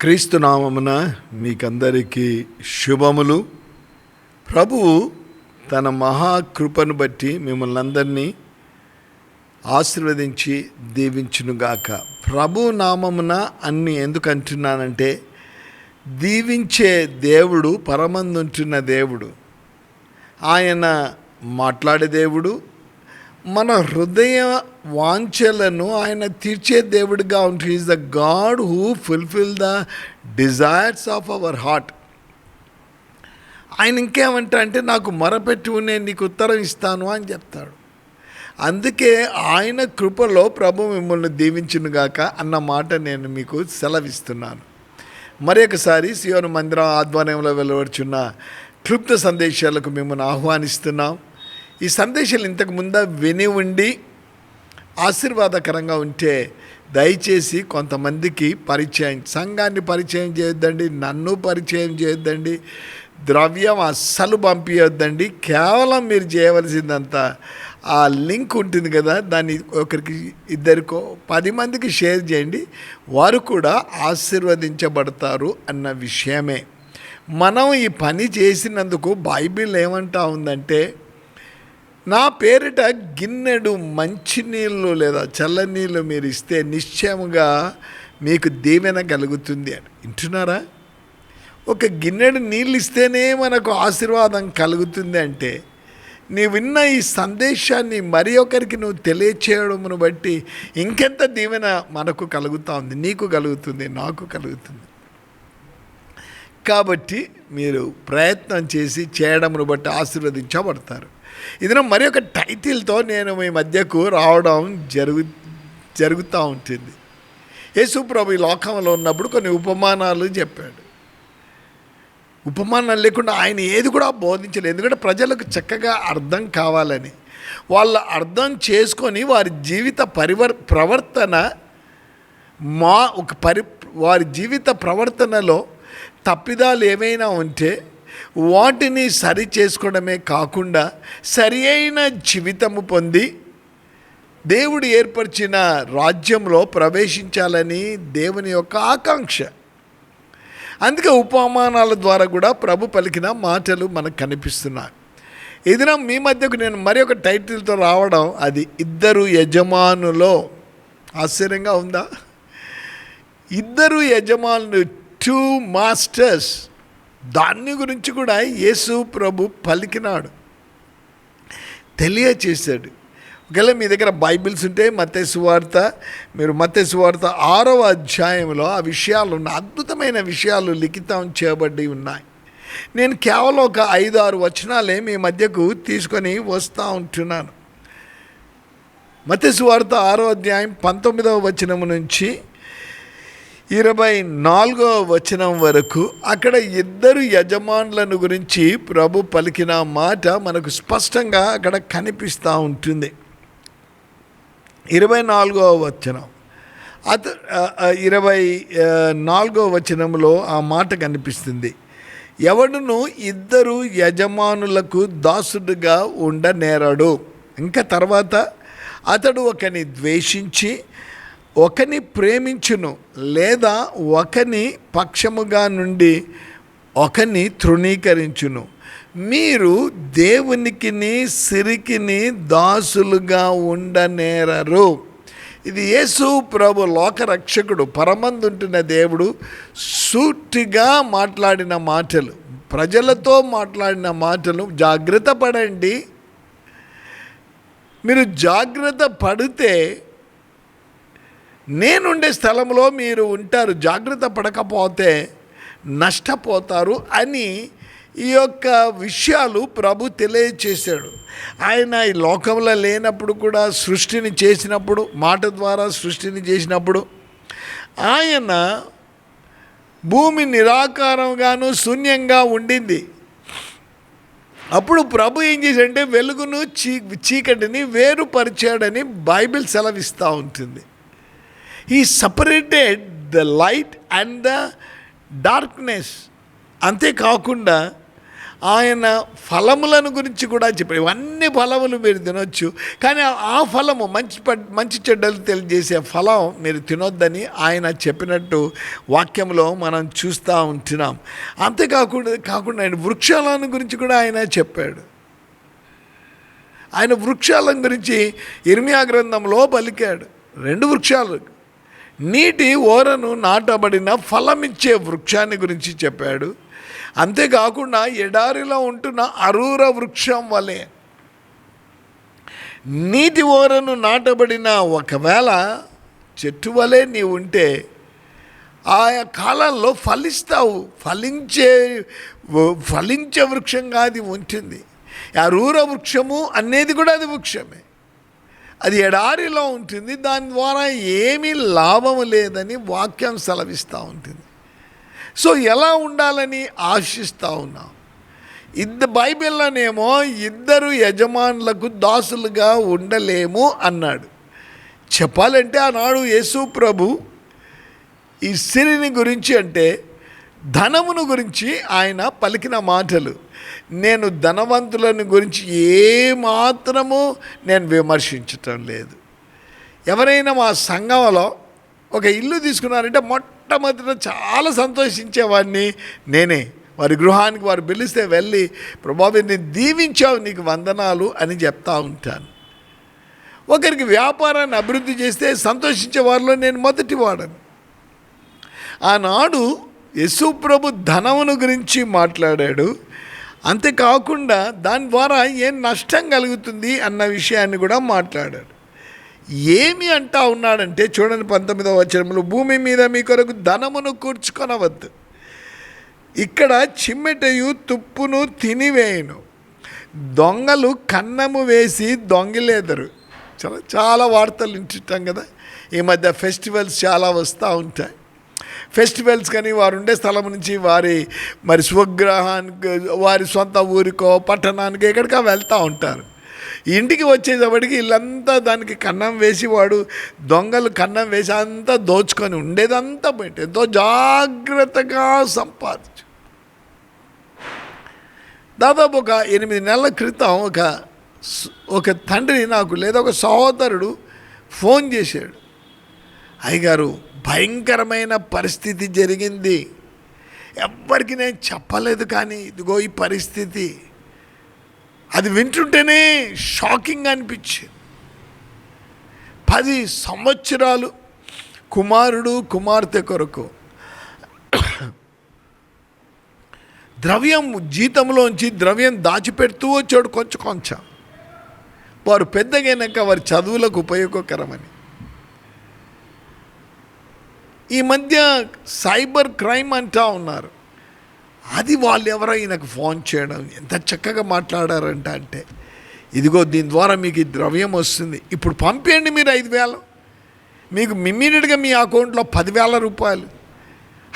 క్రీస్తు నామమున మీకందరికీ శుభములు. ప్రభువు తన మహాకృపను బట్టి మిమ్మల్ని అందరినీ ఆశీర్వదించి దీవించునుగాక. ప్రభు నామమున అన్ని ఎందుకు అంటున్నానంటే దీవించే దేవుడు పరమందుంటున్న దేవుడు. ఆయన మాట్లాడే దేవుడు మన హృదయ వాంఛలను ఆయన తీర్చే దేవుడిగా ఉంటుంది is the god who fulfil the desires of our heart ఆయన ఇంకేమంటా అంటే నాకు మొరపెట్టు నేను నీకు ఉత్తరం ఇస్తాను అని చెప్తాడు. అందుకే ఆయన కృపలో ప్రభు మిమ్మల్ని దీవించునుగాక అన్న మాట నేను మీకు సెలవిస్తున్నాను. మరి ఒకసారి సియోను మందిరం ఆధ్వర్యంలో వెలువడుచున్న క్లుప్త సందేశాలకు మిమ్మల్ని ఆహ్వానిస్తున్నాం. ఈ సందేశాలు ఇంతకు ముందా విని ఉండి ఆశీర్వాదకరంగా ఉంటే దయచేసి కొంతమందికి పరిచయం సంఘాన్ని పరిచయం చేయొద్దండి నన్ను పరిచయం చేయొద్దండి ద్రవ్యం అస్సలు పంపించొద్దండి కేవలం మీరు చేయవలసిందంతా ఆ లింక్ ఉంటుంది కదా దాన్ని ఒకరికి ఇద్దరికో పది మందికి షేర్ చేయండి వారు కూడా ఆశీర్వదించబడతారు అన్న విషయమే. మనం ఈ పని చేసినందుకు బైబిల్ ఏమంటా ఉందంటే నా పేరిట గిన్నెడు మంచినీళ్ళు లేదా చల్లనీళ్ళు మీరు ఇస్తే నిశ్చయముగా మీకు దీవెన కలుగుతుంది అని. వింటున్నారా? ఒక గిన్నెడు నీళ్ళు ఇస్తేనే మనకు ఆశీర్వాదం కలుగుతుంది అంటే నీ విన్న ఈ సందేశాన్ని మరి ఒకరికి నువ్వు తెలియచేయడమును బట్టి ఇంకెంత దీవెన మనకు కలుగుతూ ఉంది నీకు కలుగుతుంది నాకు కలుగుతుంది. కాబట్టి మీరు ప్రయత్నం చేసి చేయడమును బట్టి ఆశీర్వదించబడతారు. ఇదిన మరి ఒక టైటిల్తో నేను మీ మధ్యకు రావడం జరుగు జరుగుతూ ఉంటుంది. యేసుప్రభు ఈ లోకంలో ఉన్నప్పుడు కొన్ని ఉపమానాలు చెప్పాడు. ఉపమానాలు లేకుండా ఆయన ఏది కూడా బోధించలేదు. ఎందుకంటే ప్రజలకు చక్కగా అర్థం కావాలని. వాళ్ళ అర్థం చేసుకొని వారి జీవిత పరివర్ ప్రవర్తన మా ఒక పరి వారి జీవిత ప్రవర్తనలో తప్పిదాలు ఏమైనా ఉంటే వాటిని సరి చేసుకోవడమే కాకుండా సరి అయిన జీవితము పొంది దేవుడు ఏర్పరిచిన రాజ్యంలో ప్రవేశించాలని దేవుని యొక్క ఆకాంక్ష. అందుకే ఉపమానాల ద్వారా కూడా ప్రభు పలికిన మాటలు మనకు కనిపిస్తున్నాయి. ఏదైనా మీ మధ్యకు నేను మరి ఒక టైటిల్తో రావడం అది ఇద్దరు యజమానులో ఆశ్చర్యంగా ఉందా? ఇద్దరు యజమానులు టూ మాస్టర్స్ దాన్ని గురించి కూడా యేసు ప్రభు పలికినాడు. తెలియచేశాడు. ఒకవేళ మీ దగ్గర బైబిల్స్ ఉంటే మత్తే సువార్త మీరు మత్తే సువార్త ఆరవ అధ్యాయంలో ఆ విషయాలు ఉన్న అద్భుతమైన విషయాలు లిఖితం చేయబడి ఉన్నాయి. నేను కేవలం ఒక ఐదు ఆరు వచనాలే మీ మధ్యకు తీసుకొని వస్తూ ఉంటున్నాను. మత్తే సువార్త ఆరో అధ్యాయం పంతొమ్మిదవ వచనము నుంచి ఇరవై నాలుగో వచనం వరకు అక్కడ ఇద్దరు యజమానులను గురించి ప్రభు పలికిన మాట మనకు స్పష్టంగా అక్కడ కనిపిస్తూ ఉంటుంది. ఇరవై నాలుగవ వచనం. అత ఇరవై నాలుగో వచనంలో ఆ మాట కనిపిస్తుంది. ఎవడును ఇద్దరు యజమానులకు దాసుడుగా ఉండనేరడు. ఇంకా తర్వాత అతడు ఒకని ద్వేషించి ఒకని ప్రేమించును లేదా ఒకని పక్షముగా నుండి ఒకని తృణీకరించును. మీరు దేవునికిని సిరికిని దాసులుగా ఉండనేరరు. ఇది యేసు ప్రభు లోకరక్షకుడు పరమందుంటున్న దేవుడు సూటిగా మాట్లాడిన మాటలు ప్రజలతో మాట్లాడిన మాటలు జాగ్రత్త పడండి. మీరు జాగ్రత్త పడితే నేనుండే స్థలంలో మీరు ఉంటారు జాగ్రత్త పడకపోతే నష్టపోతారు అని ఈ యొక్క విషయాలు ప్రభు తెలియచేశాడు. ఆయన ఈ లోకంలో లేనప్పుడు కూడా సృష్టిని చేసినప్పుడు మాట ద్వారా సృష్టిని చేసినప్పుడు ఆయన భూమి నిరాకారంగాను శూన్యంగా ఉండింది. అప్పుడు ప్రభు ఏం చేశాడంటే వెలుగును చీ చీకటిని వేరుపరిచాడని బైబిల్ సెలవిస్తూ ఉంటుంది. ఈ separated the light and the darkness అంతేకాకుండా ఆయన ఫలములను గురించి కూడా చెప్పాడు. ఇవన్నీ ఫలములు మీరు తినొచ్చు. కానీ ఆ ఫలము మంచి పడ్ మంచి చెడ్డలు తెలియజేసే ఫలం మీరు తినొద్దని ఆయన చెప్పినట్టు వాక్యంలో మనం చూస్తూ ఉంటున్నాం. అంతేకాకుండా కాకుండా ఆయన వృక్షాలను గురించి కూడా ఆయన చెప్పాడు. ఆయన వృక్షాలను గురించి ఇర్మియా గ్రంథంలో పలికాడు. రెండు వృక్షాలు నీటి ఓరను నాటబడిన ఫలమిచ్చే వృక్షాన్ని గురించి చెప్పాడు. అంతేకాకుండా ఎడారిలో ఉంటున్న అరూర వృక్షం వలె. నీటి ఓరను నాటబడిన ఒకవేళ చెట్టు వలె నీవు ఉంటే ఆయా కాలంలో ఫలిస్తావు. ఫలించే ఫలించే వృక్షంగా అది ఉంటుంది. అరూర వృక్షము అనేది కూడా అది వృక్షమే. అది ఎడారిలో ఉంటుంది దాని ద్వారా ఏమీ లాభం లేదని వాక్యం సెలవిస్తూ ఉంటుంది. సో ఎలా ఉండాలని ఆశిస్తూ ఉన్నాం. ఇద్ద బైబిల్లోనేమో ఇద్దరు యజమానులకు దాసులుగా ఉండలేము అన్నాడు. చెప్పాలంటే ఆనాడు యేసు ప్రభు ఈ సిరిని గురించి అంటే ధనమును గురించి ఆయన పలికిన మాటలు. నేను ధనవంతులను గురించి ఏమాత్రము నేను విమర్శించటం లేదు. ఎవరైనా మా సంఘంలో ఒక ఇల్లు తీసుకున్నారంటే మొట్టమొదట చాలా సంతోషించేవాడిని నేనే. వారి గృహానికి వారు పిలిస్తే వెళ్ళి ప్రభావి నేను దీవించావు నీకు వందనాలు అని చెప్తా ఉంటాను. ఒకరికి వ్యాపారాన్ని అభివృద్ధి చేస్తే సంతోషించే వారిలో నేను మొదటి వాడను. ఆనాడు యశు ప్రభు ధనమును గురించి మాట్లాడాడు. అంతేకాకుండా దాని ద్వారా ఏం నష్టం కలుగుతుంది అన్న విషయాన్ని కూడా మాట్లాడాడు. ఏమి అంటా ఉన్నాడంటే చూడండి పంతొమ్మిదవ వచనంలో భూమి మీద మీ కొరకు ధనమును కూర్చుకొనవద్దు. ఇక్కడ చిమ్మెటయు తుప్పును తినివేయను. దొంగలు కన్నము వేసి దొంగిలేదరు. చాలా చాలా వార్తలు వింటుంటాం కదా. ఈ మధ్య ఫెస్టివల్స్ చాలా వస్తూ ఉంటాయి. ఫెస్టివల్స్ కానీ వారు ఉండే స్థలం నుంచి వారి మరి స్వగ్రహానికి వారి సొంత ఊరికో పట్టణానికి ఎక్కడికో వెళ్తూ ఉంటారు. ఇంటికి వచ్చేటప్పటికి వీళ్ళంతా దానికి కన్నం వేసి వాడు దొంగలు కన్నం వేసి అంతా దోచుకొని ఉండేదంతా బయట ఎంతో జాగ్రత్తగా సంపాదించు. దాదాపు ఒక ఎనిమిది నెలల క్రితం ఒక ఒక తండ్రి నాకు లేదా ఒక సహోదరుడు ఫోన్ చేశాడు. అయ్యగారు భయంకరమైన పరిస్థితి జరిగింది. ఎవ్వరికి నేను చెప్పలేదు కానీ ఇదిగో ఈ పరిస్థితి. అది వింటుంటేనే షాకింగ్ అనిపించింది. పది సంవత్సరాలు కుమారుడు కుమార్తె కొరకు ద్రవ్యం జీతంలోంచి ద్రవ్యం దాచిపెడుతూ వచ్చాడు కొంచెం కొంచెం. వారు పెద్దగైనాక వారి చదువులకు ఉపయోగకరమని. ఈ మధ్య సైబర్ క్రైమ్ అంటా ఉన్నారు. అది వాళ్ళు ఎవరో ఈయనకు ఫోన్ చేయడం ఎంత చక్కగా మాట్లాడారంట అంటే ఇదిగో దీని ద్వారా మీకు ఈ ద్రవ్యం వస్తుంది. ఇప్పుడు పంపేయండి మీరు ఐదు వేలు. మీకు ఇమ్మీడియట్గా మీ అకౌంట్లో పదివేల రూపాయలు.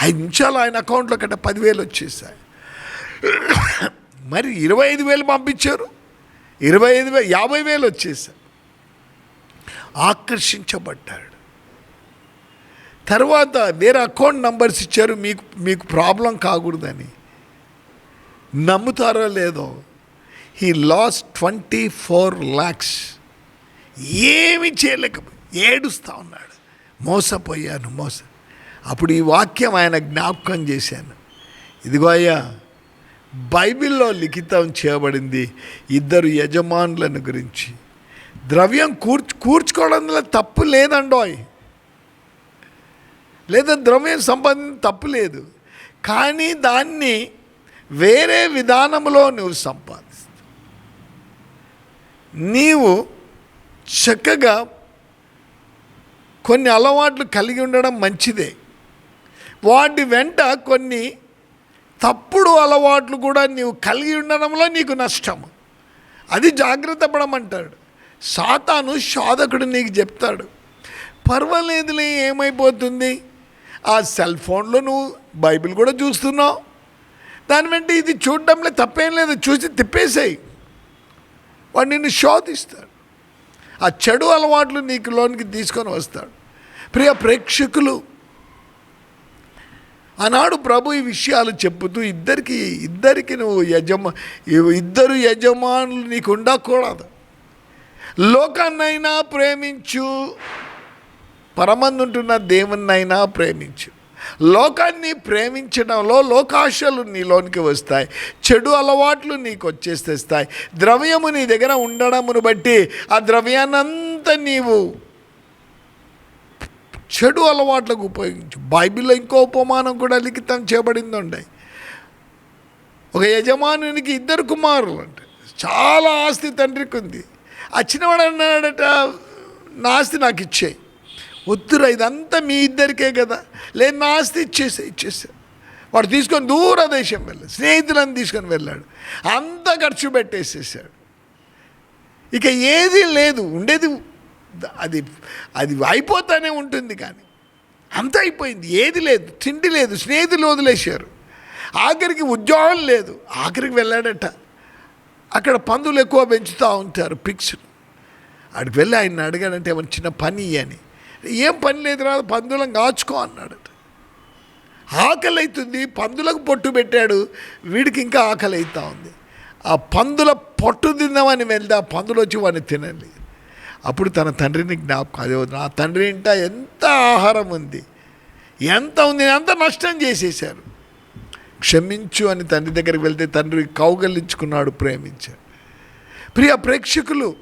ఐదు నిమిషాలు ఆయన అకౌంట్లో కంటే పదివేలు వచ్చేసాయి. మరి ఇరవై ఐదు వేలు పంపించారు. ఇరవై ఐదు వేలు యాభై వేలు వచ్చేసాయి. ఆకర్షించబడ్డాడు. తర్వాత వేరే అకౌంట్ నంబర్స్ ఇచ్చారు మీకు మీకు ప్రాబ్లం కాకూడదని. నమ్ముతారో లేదో he loss twenty four lakhs ఏమి చేయలేక ఏడుస్తూ ఉన్నాడు. మోసపోయాను మోస. అప్పుడు ఈ వాక్యం ఆయన జ్ఞాపకం చేశాను. ఇదిగో అయ్యా బైబిల్లో లిఖితం చేయబడింది ఇద్దరు యజమానులను గురించి. ద్రవ్యం కూర్చు కూర్చుకోవడంలో తప్పు లేదండోయ్. లేదా ద్రవ్యం సంపాదించిన తప్పు లేదు. కానీ దాన్ని వేరే విధానంలో నువ్వు సంపాదిస్తావు. నీవు చక్కగా కొన్ని అలవాట్లు కలిగి ఉండడం మంచిదే. వాటి వెంట కొన్ని తప్పుడు అలవాట్లు కూడా నీవు కలిగి ఉండడంలో నీకు నష్టం. అది జాగ్రత్త పడమంటాడు. సాతాను శోధకుడు నీకు చెప్తాడు. పర్వాలేదులే ఏమైపోతుంది? ఆ సెల్ ఫోన్లో నువ్వు బైబిల్ కూడా చూస్తున్నావు. దాని వెంట ఇది చూడడంలో తప్పేం లేదు. చూసి తిప్పేసేయి. వాడు నిన్ను శోధిస్తాడు. ఆ చెడు అలవాట్లు నీకు లోనికి తీసుకొని వస్తాడు. ప్రియ ప్రేక్షకులు ఆనాడు ప్రభు ఈ విషయాలు చెప్పుతూ ఇద్దరికి ఇద్దరికి నువ్వు యజమా ఇద్దరు యజమానులు నీకు ఉండకూడదు. లోకాన్నైనా ప్రేమించు. పరమందుంటున్న దేవుణ్ణైనా ప్రేమించు. లోకాన్ని ప్రేమించడంలో లోకాశలు నీలోనికి వస్తాయి. చెడు అలవాట్లు నీకు వచ్చేస్తాయి ద్రవ్యము నీ దగ్గర ఉండడమును బట్టి ఆ ద్రవ్యాన్నంతా నీవు చెడు అలవాట్లకు ఉపయోగించు. బైబిల్లో ఇంకో ఉపమానం కూడా లిఖితం చేయబడింది ఉండే ఒక యజమానునికి ఇద్దరు కుమారులు అంటే చాలా ఆస్తి తండ్రికి ఉంది. ఆ చిన్నవాడు అన్నాడట నా ఆస్తి నాకు ఇచ్చేయి. వద్దురా ఇదంతా మీ ఇద్దరికే కదా. లేదు నా ఆస్తి ఇచ్చేసే ఇచ్చేసా. వాడు తీసుకొని దూరదేశం వెళ్ళాడు స్నేహితులను తీసుకొని వెళ్ళాడు. అంతా ఖర్చు పెట్టేసేసాడు. ఇక ఏది లేదు ఉండేది అది అది అయిపోతానే ఉంటుంది కానీ. అంత అయిపోయింది ఏది లేదు తిండి లేదు స్నేహితులు వదిలేశారు. ఆఖరికి ఉద్యోగం లేదు ఆఖరికి వెళ్ళాడట. అక్కడ పందులు ఎక్కువ పెంచుతూ ఉంటారు పిక్స్ అక్కడికి వెళ్ళి ఆయన అడిగాడంటే ఏమైనా చిన్న పని అని ఏం పని లేదు రా పందులం కాచుకో అన్నాడు. ఆకలి అవుతుంది పందులకు పొట్టు పెట్టాడు వీడికి ఇంకా ఆకలి అవుతా ఉంది. ఆ పందుల పొట్టు తిందామని వెళ్తే ఆ పందులు వచ్చి వాడిని తినండి. అప్పుడు తన తండ్రిని జ్ఞాపకం అదే నా తండ్రి ఇంట ఎంత ఆహారం ఉంది ఎంత ఉంది అంత నష్టం చేసేసారు క్షమించు అని తండ్రి దగ్గరికి వెళ్తే తండ్రి కౌగలించుకున్నాడు ప్రేమించాడు. ప్రియ ప్రేక్షకులు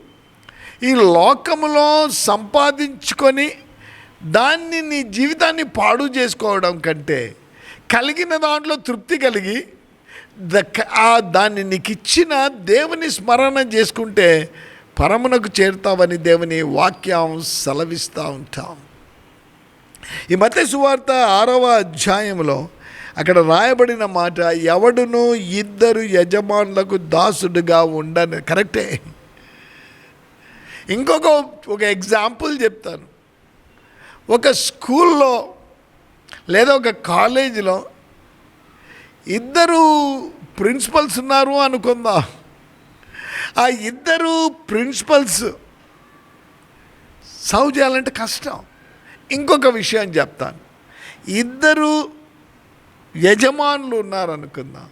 ఈ లోకములో సంపాదించుకొని దాన్ని నీ జీవితాన్ని పాడు చేసుకోవడం కంటే కలిగిన దాంట్లో తృప్తి కలిగి ద- ఆ దాన్ని నీకు ఇచ్చిన దేవుని స్మరణ చేసుకుంటే పరమునకు చేరుతావని దేవుని వాక్యం సెలవిస్తూ ఉంటాం. ఈ మత సువార్త ఆరవ అధ్యాయంలో అక్కడ రాయబడిన మాట ఎవడును ఇద్దరు యజమానులకు దాసుడుగా ఉండని. కరెక్టే. ఇంకొక ఒక ఎగ్జాంపుల్ చెప్తాను. ఒక స్కూల్లో లేదా ఒక కాలేజీలో ఇద్దరు ప్రిన్సిపల్స్ ఉన్నారు అనుకుందాం. ఆ ఇద్దరు ప్రిన్సిపల్స్ సౌ చేయాలంటే కష్టం. ఇంకొక విషయం చెప్తాను. ఇద్దరు యజమానులు ఉన్నారనుకుందాం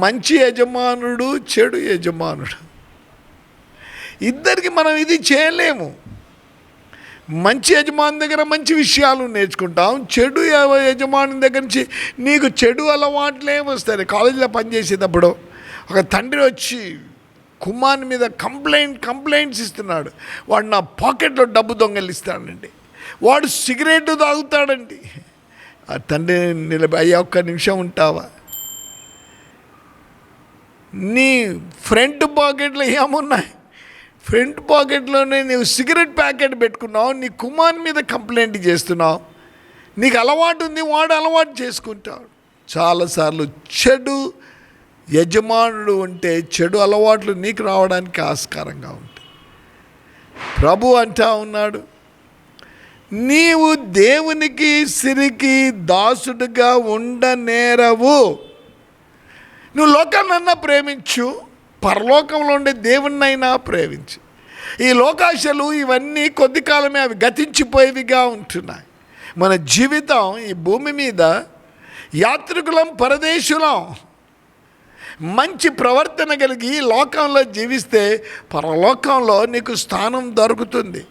మంచి యజమానుడు చెడు యజమానుడు. ఇద్దరికి మనం ఇది చేయలేము. మంచి యజమాని దగ్గర మంచి విషయాలు నేర్చుకుంటాం. చెడు యజమాని దగ్గర నుంచి నీకు చెడు అలవాట్లే వస్తాయి. కాలేజీలో పనిచేసేటప్పుడు ఒక తండ్రి వచ్చి కుమార్ మీద కంప్లైంట్ కంప్లైంట్స్ ఇస్తున్నాడు. వాడు నా పాకెట్లో డబ్బు దొంగలిస్తాడండి. వాడు సిగరెట్ తాగుతాడండి. ఆ తండ్రి నిలబడి అయ్యా ఒక్క నిమిషం ఉంటావా? నీ ఫ్రంట్ పాకెట్లో ఏమున్నాయి? ఫ్రంట్ పాకెట్లోనే నీవు సిగరెట్ ప్యాకెట్ పెట్టుకున్నావు నీ కుమార్ మీద కంప్లైంట్ చేస్తున్నావు. నీకు అలవాటు ఉంది వాడు అలవాటు చేసుకుంటాడు. చాలాసార్లు చెడు యజమానుడు ఉంటే చెడు అలవాట్లు నీకు రావడానికి ఆస్కారంగా ఉంటాయి ప్రభు అంటా ఉన్నాడు నీవు దేవునికి సిరికి దాసుడుగా ఉండనేరవు. నువ్వు లోకాన్నన్నా ప్రేమించు. పరలోకంలో ఉండే దేవుణ్ణైనా ప్రేమించి. ఈ లోకాశలు ఇవన్నీ కొద్ది కాలమే అవి గతించిపోయేవిగా ఉంటున్నాయి. మన జీవితం ఈ భూమి మీద యాత్రికులం పరదేశులం మంచి ప్రవర్తన కలిగి లోకంలో జీవిస్తే పరలోకంలో నీకు స్థానం దొరుకుతుంది.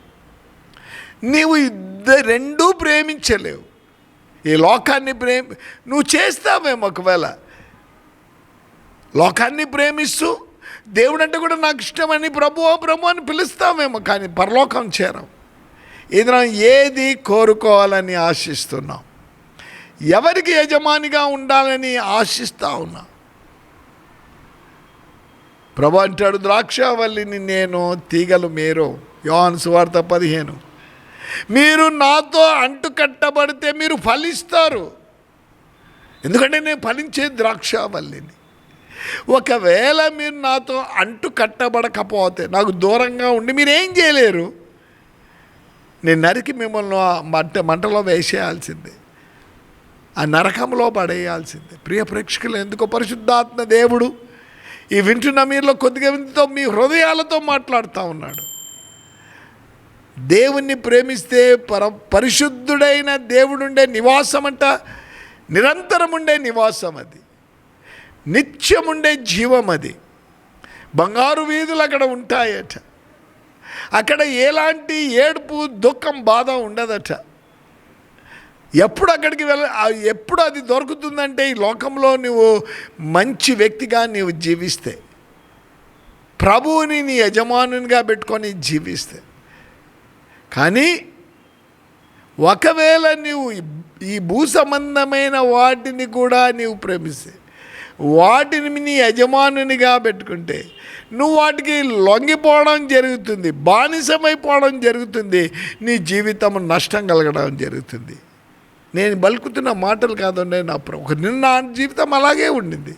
నీవు ఇద్దరు రెండూ ప్రేమించలేవు. ఈ లోకాన్ని ప్రేమి నువ్వు చేస్తావేమో ఒకవేళ. లోకాన్ని ప్రేమిస్తూ దేవుడు అంటే కూడా నాకు ఇష్టమని ప్రభు ప్రభు అని పిలుస్తామేమో కానీ పరలోకం చేరం. ఇది మనం ఏది కోరుకోవాలని ఆశిస్తున్నాం? ఎవరికి యజమానిగా ఉండాలని ఆశిస్తూ ఉన్నా? ప్రభు అంటాడు ద్రాక్షావల్లిని నేను తీగలు మీరు. యోహాను సువార్త పదిహేను. మీరు నాతో అంటుకట్టబడితే మీరు ఫలిస్తారు. ఎందుకంటే నేను ఫలించే ద్రాక్షావల్లిని. ఒకవేళ మీరు నాతో అంటు కట్టబడకపోతే నాకు దూరంగా ఉండి మీరేం చేయలేరు? నేను నరికి మిమ్మల్ని మంట మంటలో వేసేయాల్సిందే. ఆ నరకంలో పడేయాల్సిందే. ప్రియ ప్రేక్షకులు ఎందుకో పరిశుద్ధాత్మ దేవుడు ఈ వింటున్న మీరులో కొద్దిగా వింటుతో మీ హృదయాలతో మాట్లాడుతూ ఉన్నాడు. దేవుణ్ణి ప్రేమిస్తే పర పరిశుద్ధుడైన దేవుడుండే నివాసం అంట నిరంతరముండే నివాసం అది నిత్యముండే జీవం అది. బంగారు వీధులు అక్కడ ఉంటాయట. అక్కడ ఎలాంటి ఏడుపు దుఃఖం బాధ ఉండదట. ఎప్పుడు అక్కడికి వెళ్ళ ఎప్పుడు అది దొరుకుతుందంటే ఈ లోకంలో నువ్వు మంచి వ్యక్తిగా నీవు జీవిస్తే. ప్రభువుని నీ యజమానునిగా పెట్టుకొని జీవిస్తే. కానీ ఒకవేళ నీవు ఈ భూ సంబంధమైన వాటిని కూడా నీవు ప్రేమిస్తే వాటిని నీ యజమానునిగా పెట్టుకుంటే నువ్వు వాటికి లొంగిపోవడం జరుగుతుంది బానిసమైపోవడం జరుగుతుంది నీ జీవితం నష్టం కలగడం జరుగుతుంది. నేను బలుకుతున్న మాటలు కాదండి నా ప్ర- ఒక నిన్న నా జీవితం అలాగే ఉండింది.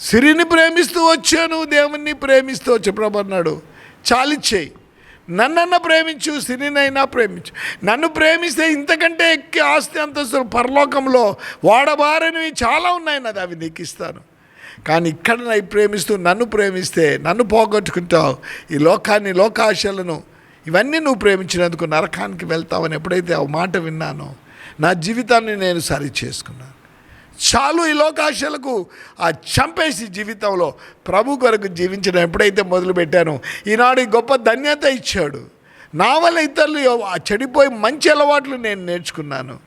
సిరిని ప్రేమిస్తూ వచ్చాను దేవుణ్ణి ప్రేమిస్తూ వచ్చి ప్రభు అన్నాడు చాలిచ్చేయి. నన్నన్న ప్రేమించు సిరినైనా ప్రేమించు. నన్ను ప్రేమిస్తే ఇంతకంటే ఎక్కి ఆస్తి అంతస్తులు పరలోకంలో వాడబారనివి చాలా ఉన్నాయి నాది అవి నీకు ఇస్తాను. కానీ ఇక్కడ నన్ను ప్రేమిస్తూ నన్ను ప్రేమిస్తే నన్ను పోగొట్టుకుంటావు. ఈ లోకాన్ని లోకాశలను ఇవన్నీ నువ్వు ప్రేమించినందుకు నరకానికి వెళ్తావని ఎప్పుడైతే ఆ మాట విన్నానో నా జీవితాన్ని నేను సరి చేసుకున్నాను చాలు ఈ లోకాశలకు. ఆ చంపేసి జీవితంలో ప్రభు కొరకు జీవించడం ఎప్పుడైతే మొదలుపెట్టానో ఈనాడు గొప్ప ధన్యత ఇచ్చాడు. నా వల్ల ఇతరులు ఆ చెడిపోయి మంచి అలవాట్లు నేను నేర్చుకున్నాను.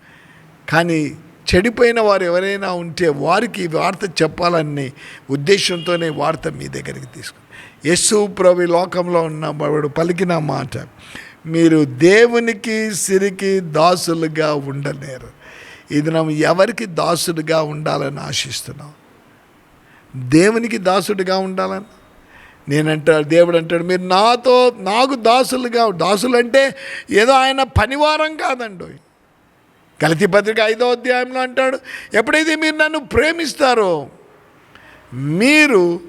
కానీ చెడిపోయిన వారు ఎవరైనా ఉంటే వారికి వార్త చెప్పాలని ఉద్దేశంతోనే వార్త మీ దగ్గరికి తీసుకు యస్సు ప్రభు లోకంలో ఉన్న వాడు పలికిన మాట మీరు దేవునికి సిరికి దాసులుగా ఉండలేరు. ఇది మనం ఎవరికి దాసుడిగా ఉండాలని ఆశిస్తున్నాం దేవునికి దాసుడిగా ఉండాలని? నేనంటాడు దేవుడు అంటాడు మీరు నాతో నాకు దాసులుగా దాసులు అంటే ఏదో ఆయన పనివారం కాదండి. గలతి పత్రిక ఐదో అధ్యాయంలో అంటాడు ఎప్పుడైతే మీరు నన్ను ప్రేమిస్తారో మీరు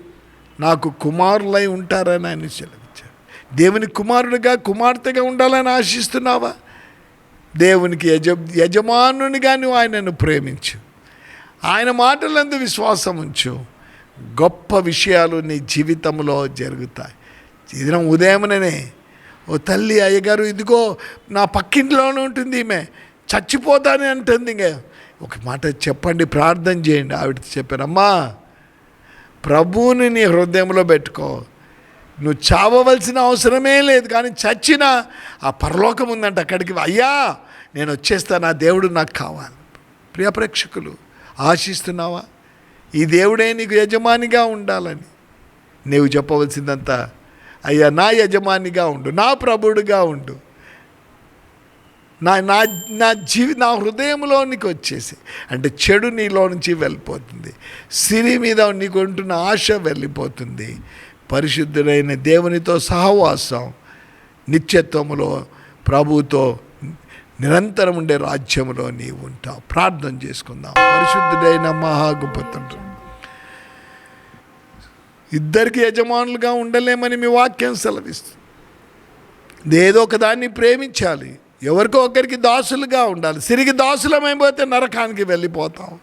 నాకు కుమారులై ఉంటారని ఆయన సెలవిచ్చారు దేవుని కుమారుడిగా కుమార్తెగా ఉండాలని ఆశిస్తున్నావా? దేవునికి యజ యజమానునిగా నువ్వు ఆయనను ప్రేమించు. ఆయన మాటలందు విశ్వాసం ఉంచు. గొప్ప విషయాలు నీ జీవితంలో జరుగుతాయి. దినం ఉదయముననే ఓ తల్లి అయ్యగారు ఇదిగో నా పక్కింట్లోనే ఉంటుంది ఈమె. చచ్చిపోతానే అంటుంది ఇంక. ఒక మాట చెప్పండి ప్రార్థన చేయండి. ఆవిడ చెప్పారమ్మా ప్రభువుని నీ హృదయంలో పెట్టుకో. నువ్వు చావవలసిన అవసరమే లేదు కానీ చచ్చిన ఆ పరలోకం ఉందంట అక్కడికి. అయ్యా నేను వచ్చేస్తాను ఆ దేవుడు నాకు కావాలి. ప్రియ ప్రేక్షకులు ఆశిస్తున్నావా? ఈ దేవుడే నీకు యజమానిగా ఉండాలని. నీవు చెప్పవలసిందంతా అయ్యా నా యజమానిగా ఉండు నా ప్రభుడుగా ఉండు. నా నా నా జీవి నా హృదయంలోనికి వచ్చేసి అంటే చెడు నీలో నుంచి వెళ్ళిపోతుంది. సిరి మీద నీకు ఉంటున్న ఆశ వెళ్ళిపోతుంది. పరిశుద్ధుడైన దేవునితో సహవాసం నిత్యత్వములో ప్రభుతో నిరంతరం ఉండే రాజ్యంలో నీవు ఉంటావు. ప్రార్థన చేసుకుందాం. పరిశుద్ధుడైన మహాగుపతుడు ఇద్దరికి యజమానులుగా ఉండలేమని మీ వాక్యం సెలవిస్తుంది. ఏదో ఒక దాన్ని ప్రేమించాలి. ఎవరికో ఒకరికి దాసులుగా ఉండాలి. సిరిగి దాసులమైపోతే నరకానికి వెళ్ళిపోతాం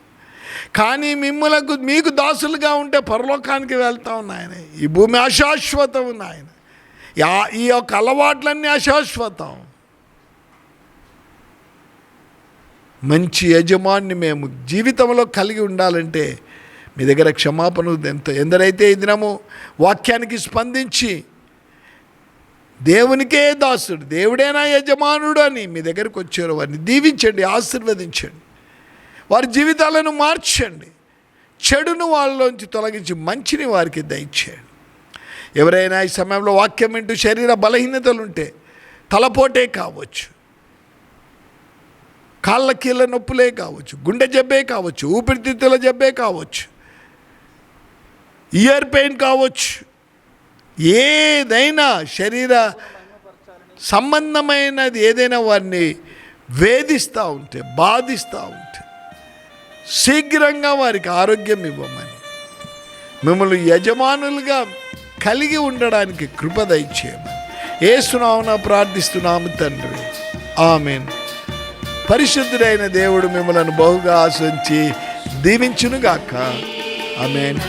కానీ మిమ్మలకు మీకు దాసులుగా ఉంటే పరలోకానికి వెళ్తాం నాయన ఈ భూమి అశాశ్వతం నాయన యా- ఈ యొక్క అలవాట్లన్నీ అశాశ్వతం. మంచి యజమాన్ని మేము జీవితంలో కలిగి ఉండాలంటే మీ దగ్గర క్షమాపణ ఎంత ఎందరైతే ఈ దినము వాక్యానికి స్పందించి దేవునికే దాసుడు దేవుడేనా యజమానుడు అని మీ దగ్గరకు వచ్చారు వారిని దీవించండి ఆశీర్వదించండి. వారి జీవితాలను మార్చండి. చెడును వాళ్ళలోంచి తొలగించి మంచిని వారికి దయచేయండి. ఎవరైనా ఈ సమయంలో వాక్యం వింటూ శరీర బలహీనతలు ఉంటే తలపోటే కావచ్చు. కాళ్ళ కీళ్ళ నొప్పులే కావచ్చు. గుండె జబ్బే కావచ్చు. ఊపిరితిత్తుల జబ్బే కావచ్చు. ఇయర్ పెయిన్ కావచ్చు. ఏదైనా శరీర సంబంధమైనది ఏదైనా వారిని వేధిస్తూ ఉంటే బాధిస్తూ ఉంటే శీఘ్రంగా వారికి ఆరోగ్యం ఇవ్వమని. మిమ్మల్ని యజమానులుగా కలిగి ఉండడానికి కృప దయచేయమని. ఏసునామున ప్రార్థిస్తున్నాము తండ్రి. ఆమెన్. పరిశుద్ధుడైన దేవుడు మిమ్మలను బహుగా ఆశించి దీవించునుగాక. ఆమెన్.